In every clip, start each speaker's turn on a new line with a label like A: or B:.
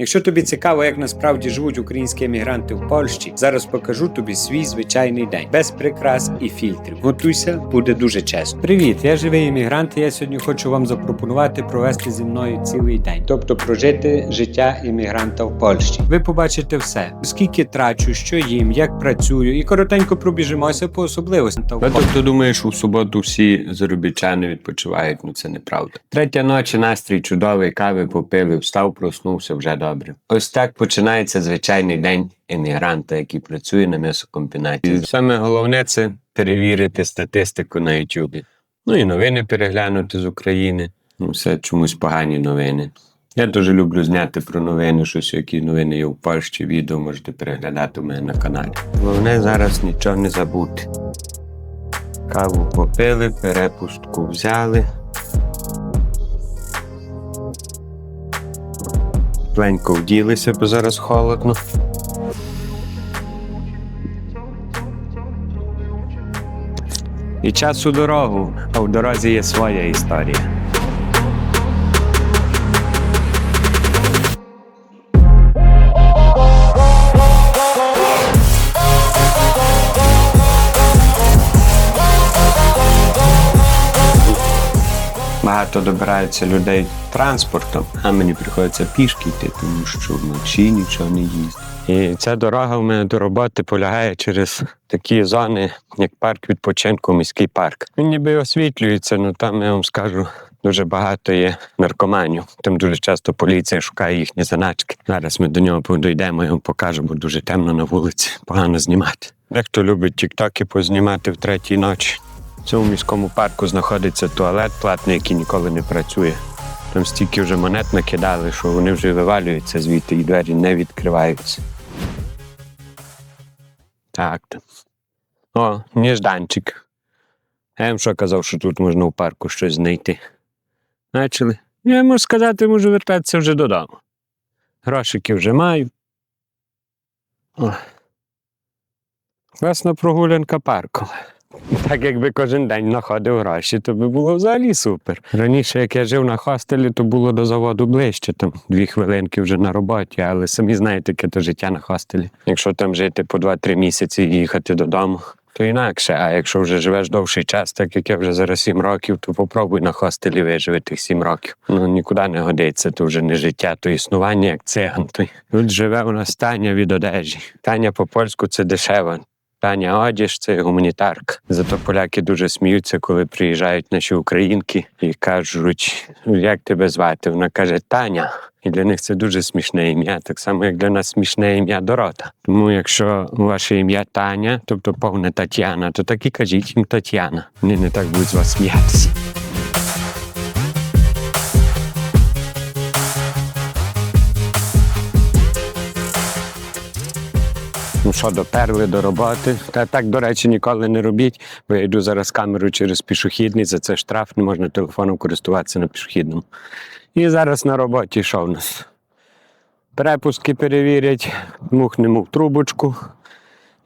A: Якщо тобі цікаво, як насправді живуть українські емігранти в Польщі, зараз покажу тобі свій звичайний день без прикрас і фільтрів. Готуйся, буде дуже чесно. Привіт, я живий емігрант. і Я сьогодні хочу вам запропонувати провести зі мною цілий день, тобто прожити життя емігранта в Польщі. Ви побачите все, скільки трачу, що їм, як працюю, і коротенько пробіжимося по особливостям. та
B: тобто думаєш, в суботу всі заробітчани відпочивають, ну це неправда. Третя ночі, настрій чудовий, кави попили, встав, проснувся вже добре. Ось так починається звичайний день емігранта, який працює на м'ясокомбінаті. І саме головне це перевірити статистику на YouTube. Ну і новини переглянути з України. Ну, все чомусь погані новини. Я дуже люблю зняти про новини, щось, які новини є в Польщі, відео можете переглядати у мене на каналі. Головне зараз нічого не забути. Каву попили, перепустку взяли. Пленько вділися, бо зараз холодно. І час у дорогу, а в дорозі є своя історія. Багато добирається людей транспортом, а мені приходиться пішки йти, тому що вночі нічого не їздить. І ця дорога в мене до роботи полягає через такі зони, як парк відпочинку, міський парк. Він ніби освітлюється, але там я вам скажу. Дуже багато є наркоманів. Там дуже часто поліція шукає їхні заначки. Зараз ми до нього дійдемо, я бо дуже темно на вулиці, погано знімати. Дехто любить тіктоки познімати в третій ночі. Цьому міському парку знаходиться туалет платний, який ніколи не працює. Там стільки вже монет накидали, що вони вже вивалюються звідти і двері не відкриваються. Так. О, ніжданчик. Я їм що казав, що тут можна в парку щось знайти. Бачили? Я можу сказати, можу вертатися вже додому. Грошики вже маю. О. Класна прогулянка парком. Так якби кожен день знаходив гроші, то би було взагалі супер. Раніше, як я жив на хостелі, то було до заводу ближче, там дві хвилинки вже на роботі, але самі знаєте, яке то життя на хостелі. Якщо там жити по 2-3 місяці і їхати додому, то інакше. А якщо вже живеш довший час, так як я вже зараз 7 років, то попробуй на хостелі виживати тих 7 років. Ну нікуди не годиться, то вже не життя, то існування як циган. Тут живе у нас Таня від одежі. Таня по-польську це дешево. Таня одіж це гуманітарка. Зато поляки дуже сміються, коли приїжджають наші українки і кажуть, «Ну, як тебе звати? Вона каже Таня. І для них це дуже смішне ім'я, так само як для нас смішне ім'я Дорота. Тому якщо ваше ім'я Таня, тобто повна Тетяна, то так і кажіть їм Тетяна. Вони не так будуть з вас сміятися. Ну що, доперли до роботи. Та так, до речі, ніколи не робіть, бо я йду зараз камеру через пішохідний, за це штраф, не можна телефоном користуватися на пішохідному. І зараз на роботі що в нас? Перепуски перевірять, мухнемо в трубочку.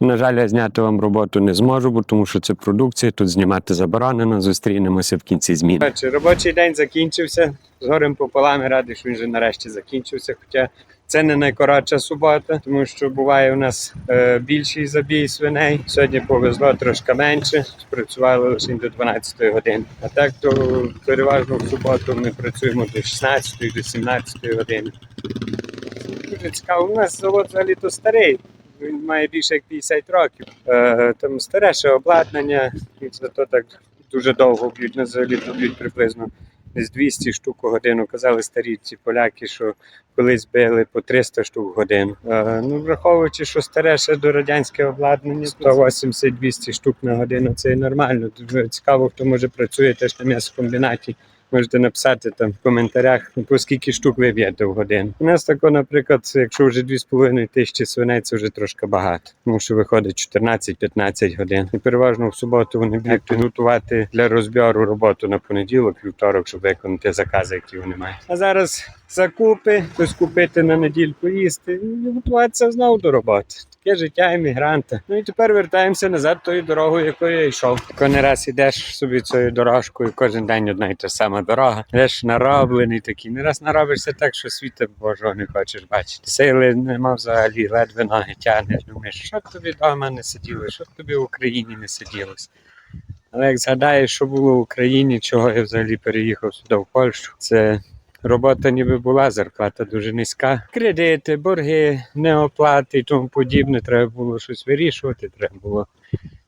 B: На жаль, я зняти вам роботу не зможу, бо тому що це продукція, тут знімати заборонено, зустрінемося в кінці зміни.
A: Робочий день закінчився. З горем пополам радий, що він вже нарешті закінчився. Хоча це не найкоротша субота, тому що буває у нас е, більший забій свиней. Сьогодні повезло трошки менше, працювали лише до 12 години. А так то переважно в суботу ми працюємо до 16 до 17 години. Дуже цікаво. У нас завод взагалі то старий. Він має більше як 50 років. Е, там стареше обладнання, і зато так дуже довго б'ють. Взагалі б'ють приблизно десь 200 штук у годину. Казали старі ці поляки, що колись били по 300 штук в годину. Е, ну, враховуючи, що старе ще до радянське обладнання, 180-200 штук на годину це нормально. Цікаво, хто може працює теж на м'ясокомбінаті. Можете написати там в коментарях, по скільки штук ви б'єте в годину. У нас тако, наприклад, якщо вже 2,5 тисячі свиней, це вже трошки багато, тому що виходить 14-15 годин. І переважно в суботу вони будуть підготувати для розбіру роботу на понеділок, вівторок, щоб виконати закази, які вони мають. А зараз закупи, хтось купити на недільку їсти і готуватися знову до роботи. Таке життя емігранта. Ну і тепер вертаємося назад тою дорогою, якою я йшов. Коли раз ідеш собі цією дорожкою, кожен день одна й та сама дорога. Йдеш нароблений такий. Не раз наробишся так, що світа Божого не хочеш бачити. Сили нема взагалі, ледве ноги тягнеш. Думаєш, що тобі вдома не сиділо, що тобі в Україні не сиділося. Але як згадаєш, що було в Україні, чого я взагалі переїхав сюди в Польщу, це робота ніби була, зарплата дуже низька. Кредити, борги, неоплати і тому подібне. Треба було щось вирішувати, треба було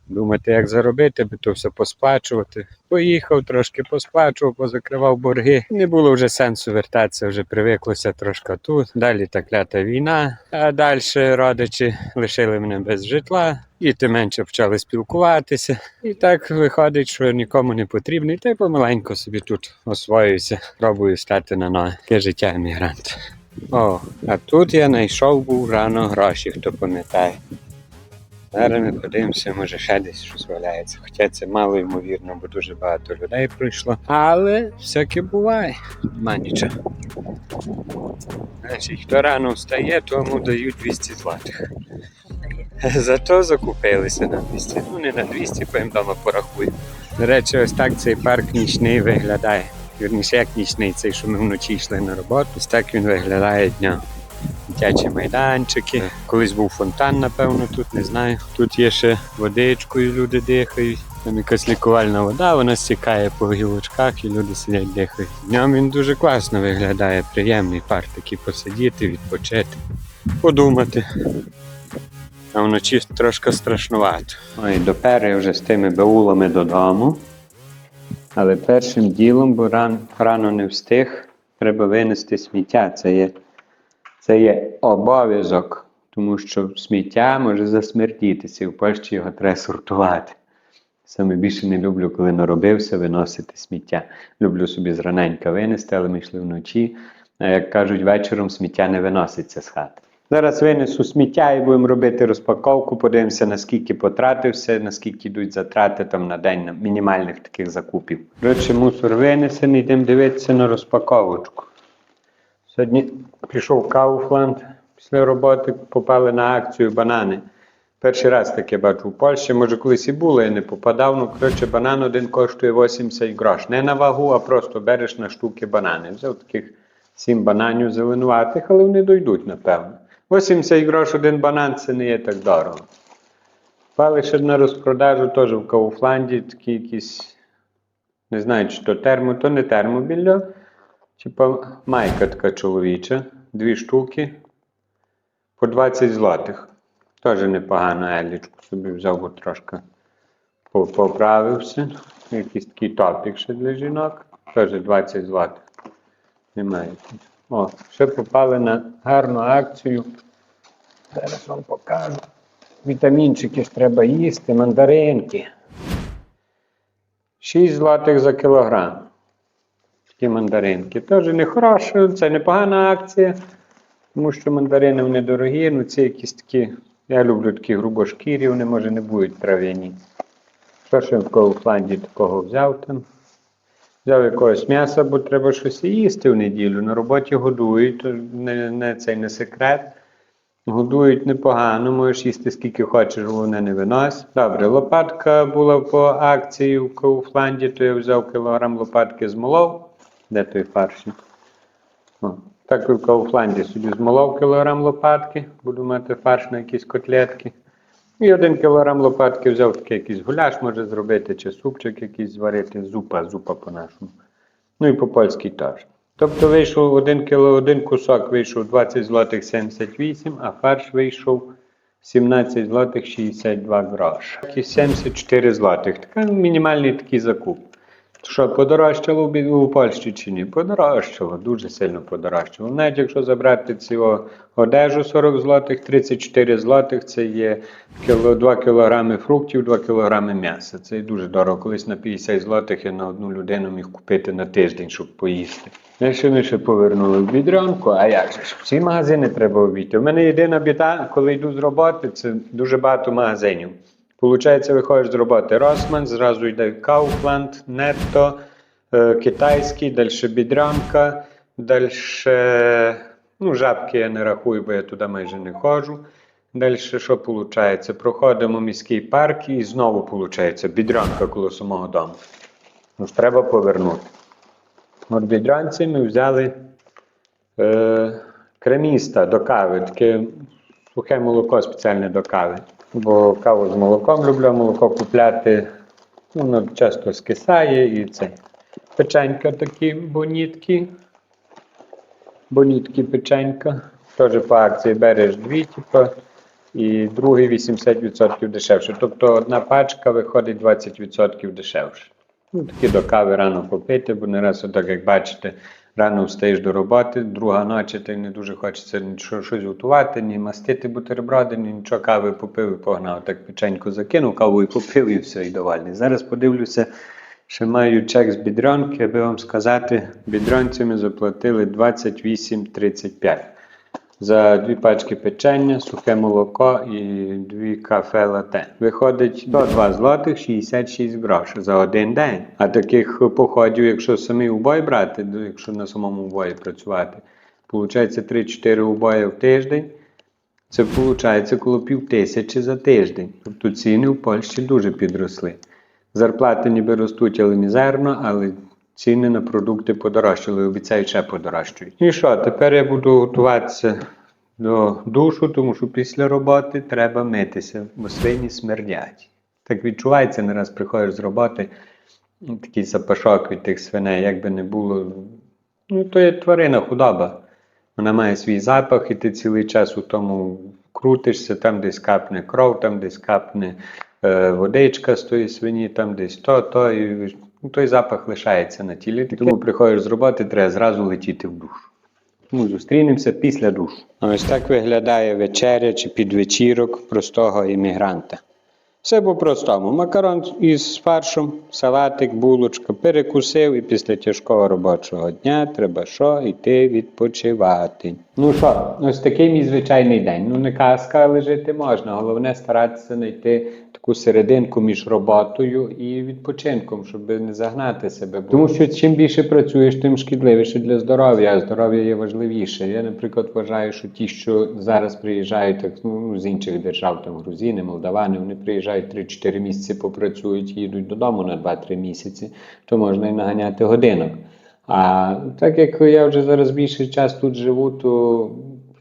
A: думати, як заробити, би то все посплачувати. Поїхав трошки посплачував, позакривав борги. Не було вже сенсу вертатися, вже привиклося трошки тут. Далі та клята війна. А далі родичі лишили мене без житла, і тим менше почали спілкуватися. І так виходить, що нікому не потрібний, та й помаленьку собі тут освоююся, пробую стати на ноги. Таке життя емігранта. О, а тут я знайшов був рано гроші, хто пам'ятає. Зараз ми подивимося, може ще десь щось валяється. Хоча це мало ймовірно, бо дуже багато людей прийшло. Але всяке буває, нема нічого. Значить, хто рано встає, тому дають 200 злотих. Зато закупилися на 200. Ну не на 200, бо їм вдома порахую. До речі, ось так цей парк нічний виглядає. Вірніше, як нічний, цей, що ми вночі йшли на роботу. Ось так він виглядає днем. Дитячі майданчики. Колись був фонтан, напевно, тут не знаю. Тут є ще водичкою, люди дихають. Там якась лікувальна вода, вона стікає по гілочках і люди сидять дихають. Днем він дуже класно виглядає, приємний парк такий посидіти, відпочити, подумати. А вночі трошки страшнувато. Ой, допер я вже з тими баулами додому. Але першим ділом, бо ран, рано не встиг, треба винести сміття. Це є, це є обов'язок, тому що сміття може засмертітися, і в Польщі його треба сортувати. Саме більше не люблю, коли наробився виносити сміття. Люблю собі зраненька винести, але ми йшли вночі. А як кажуть, вечором сміття не виноситься з хати. Зараз винесу сміття і будемо робити розпаковку. Подивимося, наскільки потратився, наскільки йдуть затрати там на день мінімальних таких закупів. Коротше, мусор винесений, йдемо дивитися на розпаковочку. Сьогодні пішов в Kaufland після роботи, попали на акцію банани. Перший раз таке бачу в Польщі, може колись і було, я не попадав. Ну, коротше, банан один коштує 80 грош. Не на вагу, а просто береш на штуки банани. Взяв таких 7 бананів зеленуватих, але вони дойдуть, напевно. 80 грош один банан це не є так дорого. Пали ще на розпродажу теж в Кауфланді такі якісь, не знаю, чи то термо, то не термобілля, типа майка така чоловіча, дві штуки по 20 злотих. Теж непогано елічку собі взяв, бо трошки поправився. Якийсь такий топік ще для жінок. Теж 20 злотих. Немає. О, ще попали на гарну акцію. Зараз вам покажу. Вітамінчики ж треба їсти, мандаринки. 6 злотих за кілограм. Такі мандаринки. Теж не хороше, це непогана акція, тому що мандарини вони дорогі, ну ці якісь такі. Я люблю такі грубошкірі, вони може не будуть трав'яні. Ж в Коуфланді такого взяв там? Взяв якогось м'яса, бо треба щось їсти в неділю. На роботі годують, не, не цей не секрет. Годують непогано, можеш їсти скільки хочеш, головне не винось. Добре, лопатка була по акції в Кауфланді, то я взяв кілограм лопатки змолов. Де той фаршик? Так і в Кауфланді собі змолов кілограм лопатки, буду мати фарш на якісь котлетки. І один кілограм лопатки взяв такий якийсь гуляш може зробити, чи супчик якийсь зварити, зупа, зупа по-нашому. Ну і по-польськи теж. Тобто вийшов один кіло, один кусок вийшов 20 злотих 78, а фарш вийшов 17 злотих 62 гроші. І 74 злотих. Така мінімальний такий закуп. Що, подорожчало в Польщі чи ні? Подорожчало, дуже сильно подорожчало. Навіть якщо забрати цю одежу 40 злотих, 34 злотих, це є кіло, 2 кілограми фруктів, 2 кілограми м'яса. Це дуже дорого. Колись на 50 злотих я на одну людину міг купити на тиждень, щоб поїсти. Далі ми ще повернули в бідрянку, а як же? Всі магазини треба обійти. У мене єдина біда, коли йду з роботи, це дуже багато магазинів. Получається, виходиш з роботи Росман, зразу йде Kaufland, Netto, е, китайський, далі бідрянка, далі ну, жабки я не рахую, бо я туди майже не ходжу. Далі що виходить? Проходимо міський парк і знову виходить бідрянка коло самого дому. Ну треба повернути. От бідрянці ми взяли е, креміста до кави, таке сухе молоко спеціальне до кави. Бо каву з молоком люблю, молоко купляти. ну, Воно часто скисає і це. Печенька такі бонітки. Бонітки печенька. Теж по акції береш дві, типу, і другий 80% дешевше. Тобто одна пачка виходить 20% дешевше. Ну, такі до кави рано попити, бо не раз, отак, як бачите, рано встаєш до роботи, друга ночі, ти не дуже хочеться нічого щось готувати, ні мастити бутерброди, ні нічого кави попив і погнав. Так печеньку закинув, каву і попив, і все, і довольний. Зараз подивлюся, що маю чек з бідронки, аби вам сказати, бідронцями заплатили 28,35 за дві пачки печення, сухе молоко і дві кафе лате. Виходить до 2 злотих 66 грошей за один день. А таких походів, якщо самі убой брати, ну, якщо на самому убої працювати, виходить 3-4 убої в тиждень. Це виходить коло пів тисячі за тиждень. Тобто ціни в Польщі дуже підросли. Зарплати ніби ростуть, але мізерно, але ціни на продукти подорожчали, обіцяють ще подорожчують. І що, тепер я буду готуватися до душу, тому що після роботи треба митися, бо свині смердять. Так відчувається, не раз приходиш з роботи, такий запашок від тих свиней, як би не було. Ну, то є тварина, худоба. Вона має свій запах, і ти цілий час у тому крутишся, там десь капне кров, там десь капне е, водичка з тої свині, там десь то, то. І, ну, той запах лишається на тілі. Тому приходиш з роботи, треба зразу летіти в душ. Тому зустрінемося після душу. Ось так виглядає вечеря чи підвечірок простого іммігранта. Все по-простому. Макарон із фаршем, салатик, булочка, перекусив і після тяжкого робочого дня треба що йти відпочивати. Ну що, ось такий мій звичайний день. Ну не казка, але жити можна. Головне старатися знайти таку серединку між роботою і відпочинком, щоб не загнати себе. Тому що чим більше працюєш, тим шкідливіше для здоров'я, а здоров'я є важливіше. Я, наприклад, вважаю, що ті, що зараз приїжджають так, ну, з інших держав, там грузини, молдавани, вони приїжджають 3-4 місяці, попрацюють, їдуть додому на 2-3 місяці, то можна і наганяти годинок. А так як я вже зараз більший час тут живу, то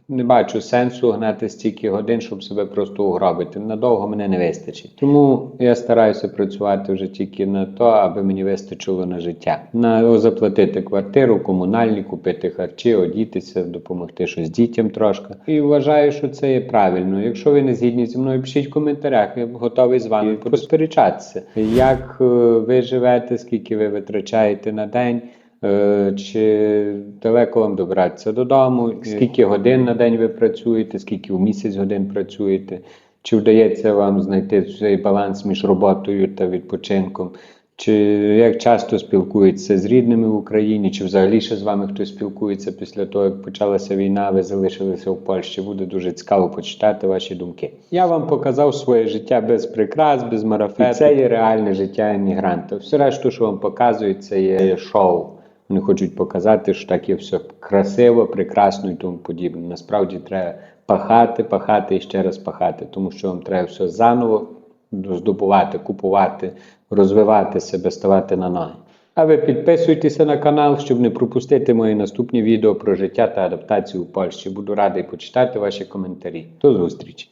A: не бачу сенсу гнати стільки годин, щоб себе просто угробити. Надовго мене не вистачить. Тому я стараюся працювати вже тільки на то, аби мені вистачило на життя. На заплатити квартиру, комунальні, купити харчі, одітися, допомогти щось дітям трошки. І вважаю, що це є правильно. Якщо ви не згідні зі мною, пишіть в коментарях. Я готовий з вами посперечатися. Як е, ви живете, скільки ви витрачаєте на день? Е, Чи далеко вам добратися додому? Скільки годин на день ви працюєте, скільки в місяць годин працюєте? Чи вдається вам знайти цей баланс між роботою та відпочинком? Чи як часто спілкуєтеся з рідними в Україні, чи взагалі ще з вами хтось спілкується після того, як почалася війна, ви залишилися в Польщі? Буде дуже цікаво почитати ваші думки. Я вам показав своє життя без прикрас, без марафету. І Це є реальне життя емігранта. Все решту, що вам показують, це є шоу. Вони хочуть показати, що так є все красиво, прекрасно і тому подібне. Насправді треба пахати, пахати і ще раз пахати, тому що вам треба все заново здобувати, купувати, розвивати себе, ставати на ноги. А ви підписуйтеся на канал, щоб не пропустити мої наступні відео про життя та адаптацію у Польщі. Буду радий почитати ваші коментарі. До зустрічі!